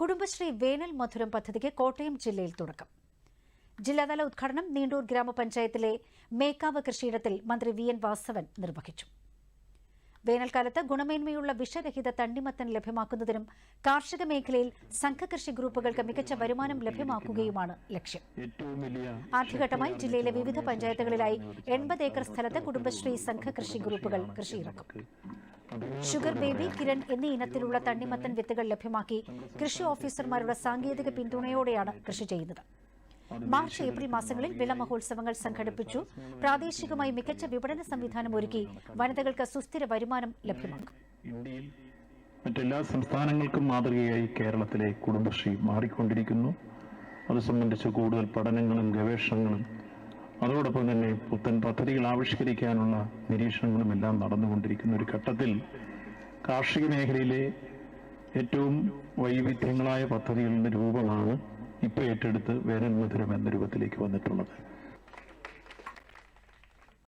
കുടുംബശ്രീ വേനൽ മധുരം പദ്ധതിക്ക് കോട്ടയം ജില്ലയിൽ തുടക്കം. ജില്ലാതല ഉദ്ഘാടനം നീണ്ടൂർ ഗ്രാമപഞ്ചായത്തിലെ മേക്കാവ് കൃഷിയിടത്തിൽ മന്ത്രി വി എൻ വാസവൻ നിർവഹിച്ചു. വേനൽക്കാലത്ത് ഗുണമേന്മയുള്ള വിഷരഹിത തണ്ണിമത്തൻ ലഭ്യമാക്കുന്നതിനും കാർഷിക മേഖലയിൽ സംഘകൃഷി ഗ്രൂപ്പുകൾക്ക് മികച്ച വരുമാനം ലഭ്യമാക്കുകയുമാണ് ലക്ഷ്യം. ആദ്യഘട്ടമായി ജില്ലയിലെ വിവിധ പഞ്ചായത്തുകളിലായി എൺപത് ഏക്കർ സ്ഥലത്ത് കുടുംബശ്രീ സംഘകൃഷി ഗ്രൂപ്പുകൾ കൃഷിയിറക്കും. ഷുഗർ ബേബി കിരൺ എന്നീ ഇനത്തിലുള്ള തണ്ണിമത്തൻ വിത്തുകൾ ലഭ്യമാക്കി കൃഷി ഓഫീസർമാരുടെ സാങ്കേതിക പിന്തുണയോടെയാണ് കൃഷി ചെയ്യുന്നത്. മാർച്ച് ഏപ്രിൽ മാസങ്ങളിൽ വിള മഹോത്സവങ്ങൾ സംഘടിപ്പിച്ചു. പ്രാദേശികമായി മികച്ച വിപണന സംവിധാനം ഒരുക്കി വനിതകൾക്ക് സുസ്ഥിര വരുമാനം ലഭ്യമാക്കും. മറ്റെല്ലാ സംസ്ഥാനങ്ങൾക്കും മാതൃകയായി കേരളത്തിലെ കുടുംബശ്രീ മാറിക്കൊണ്ടിരിക്കുന്നു. അത് സംബന്ധിച്ച് കൂടുതൽ പഠനങ്ങളും ഗവേഷണങ്ങളും അതോടൊപ്പം തന്നെ പുത്തൻ പദ്ധതികൾ ആവിഷ്കരിക്കാനുള്ള നിരീക്ഷണങ്ങളും എല്ലാം നടന്നുകൊണ്ടിരിക്കുന്ന ഒരു ഘട്ടത്തിൽ കാർഷിക മേഖലയിലെ ഏറ്റവും വൈവിധ്യങ്ങളായ പദ്ധതികളുടെ രൂപമാണ് ഇപ്പോൾ ഏറ്റെടുത്ത് വേനൽ മധുരം എന്ന രൂപത്തിലേക്ക് വന്നിട്ടുള്ളത്.